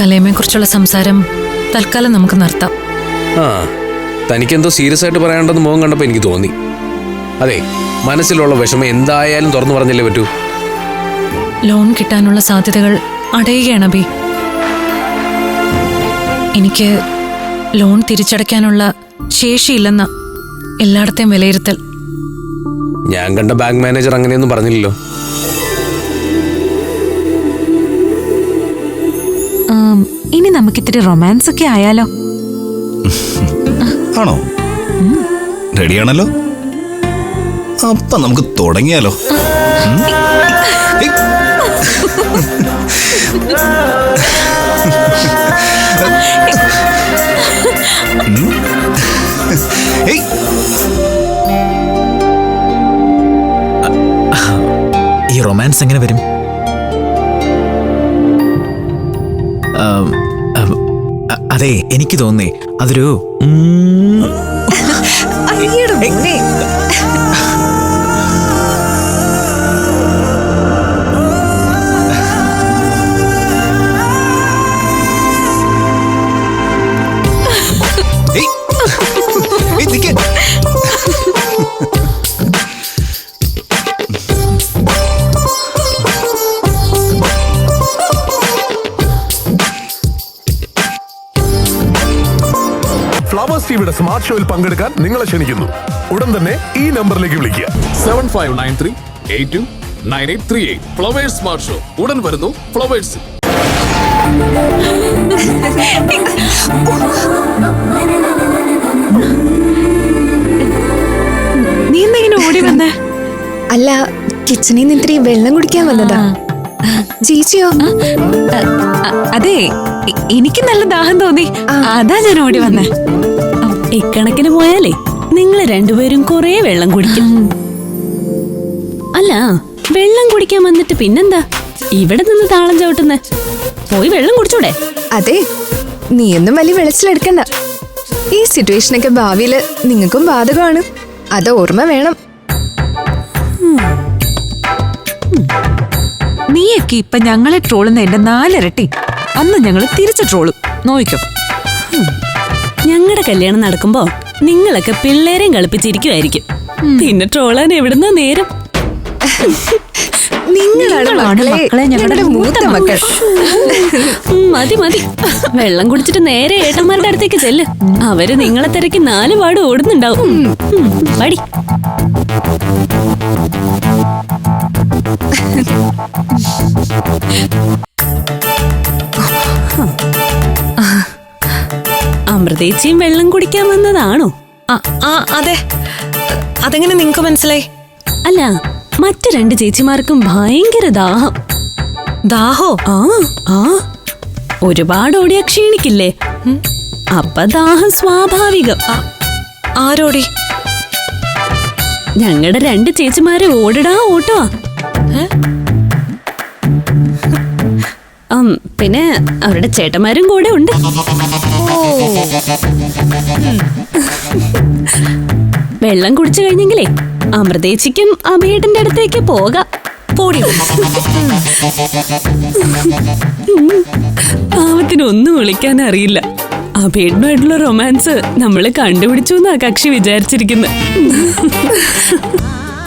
കലയമെ സംസാരം തൽക്കാലം നമുക്ക് നിർത്താം. ആ തനിക്കെന്തോ സീരിയസ് ആയിട്ട് പറയാണ്ടെന്ന് മുഖം കണ്ടപ്പോൾ എനിക്ക് തോന്നി. അതെ മനസ്സിലുള്ള വിഷമം എന്തായാലും തുറന്നു പറഞ്ഞില്ലേ പറ്റൂ? ലോൺ കിട്ടാനുള്ള സാധ്യതകൾ അടയുകയാണ് അബി. എനിക്ക് ലോൺ തിരിച്ചടയ്ക്കാനുള്ള ശേഷിയില്ലെന്ന എല്ലായിടത്തെയും വിലയിരുത്തൽ. ഞാൻ കണ്ട ബാങ്ക് മാനേജർ അങ്ങനെയൊന്നും പറഞ്ഞില്ലല്ലോ. ഇനി നമുക്കിത്തിരി റൊമാൻസ് ഒക്കെ ആയാലോ? ആണോ? റെഡിയാണല്ലോ അപ്പൊ നമുക്ക് തുടങ്ങിയാലോ. ഈ റൊമാൻസ് എങ്ങനെ വരും? അതെ എനിക്ക് തോന്നേ അതൊരു ഏയ്. ഫ്ലവേഴ്സ് ടിവിയുടെ സ്മാർട്ട് ഷോയിൽ പങ്കെടുക്കാൻ നിങ്ങളെ ക്ഷണിക്കുന്നു. ഉടൻ തന്നെ ഈ നമ്പറിലേക്ക് വിളിക്കുക. Seven five nine three eight two nine eight three eight flowers smart show ഉടൻ വരുന്നു ഫ്ലവേഴ്സ് നീ ഓടി വന്നേ? അല്ല കിച്ചണിൽ നിന്ന് ഇത്തിരി വെള്ളം കുടിക്കാൻ വന്നതാ. ചേച്ചിയോ? അതെ എനിക്ക് നല്ല ദാഹം തോന്നി. അതാ ഞാൻ ഓടി വന്നേ. ഇക്കണക്കിന് പോയാലേ നിങ്ങൾ രണ്ടുപേരും കുറേ വെള്ളം കുടിക്കും. അല്ല വെള്ളം കുടിക്കാൻ വന്നിട്ട് പിന്നെന്താ? ഇവിടെ നിന്ന് താളം ചവിട്ടുന്ന. പോയി വെള്ളം കുടിച്ചൂടെ? അതെ നീ എന്നും വലിയ വെളിച്ചിലെടുക്കണ്ട. ഈ സിറ്റുവേഷനൊക്കെ ഭാവിയിൽ നിങ്ങൾക്കും ബാധകമാണ്. അത് ഓർമ്മ വേണം. നീയൊക്കെ ഇപ്പൊ ഞങ്ങളെ ട്രോളുന്ന എന്റെ നാലിരട്ടി. അന്ന് ഞങ്ങൾ തിരിച്ചു ട്രോളും. നോയിക്കോ. ഞങ്ങളുടെ കല്യാണം നടക്കുമ്പോ നിങ്ങളൊക്കെ പിള്ളേരെയും കളിപ്പിച്ചിരിക്കുമായിരിക്കും പിന്നെ ട്രോളാൻ എവിടുന്നോ നേരം? നിങ്ങളാണ് മക്കളെ. ഞങ്ങളുടെ മൂത്ത മക്കൾ. മതി മതി. വെള്ളം കുടിച്ചിട്ട് നേരെ ഏട്ടന്മാരുടെ അടുത്തേക്ക് ചെല്ല്. അവർ നിങ്ങളെ തിരക്കി നാല് പാട് ഓടുന്നുണ്ടാവും. പടി. അമൃതേച്ചിയും വെള്ളം കുടിക്കാൻ വന്നതാണോ? ആ, അതെ. അതെങ്ങനെ നിങ്ങൾക്ക് മനസ്സിലായി? അല്ല മറ്റു രണ്ട് ചേച്ചിമാർക്കും ഭയങ്കര ദാഹം. ദാഹോ? ആ ആ. ഒരുപാട് ഓടിയാ ക്ഷീണിക്കില്ലേ? അപ്പൊ ദാഹം സ്വാഭാവികം. ആരോടി? ഞങ്ങളുടെ രണ്ട് ചേച്ചിമാരെ ഓടിടാ ഓട്ടുവാ. പിന്നെ അവരുടെ ചേട്ടന്മാരും കൂടെ ഉണ്ട്. വെള്ളം കുടിച്ചു കഴിഞ്ഞെങ്കിലേ അമൃതേച്ചിക്കും അമേടിന്റെ അടുത്തേക്ക് പോകാം. പോടി. പാവത്തിന് ഒന്നും വിളിക്കാൻ അറിയില്ല. അഭിയേട്ടനുമായിട്ടുള്ള റൊമാൻസ് നമ്മൾ കണ്ടുപിടിച്ചു എന്നാ കക്ഷി വിചാരിച്ചിരിക്കുന്നത്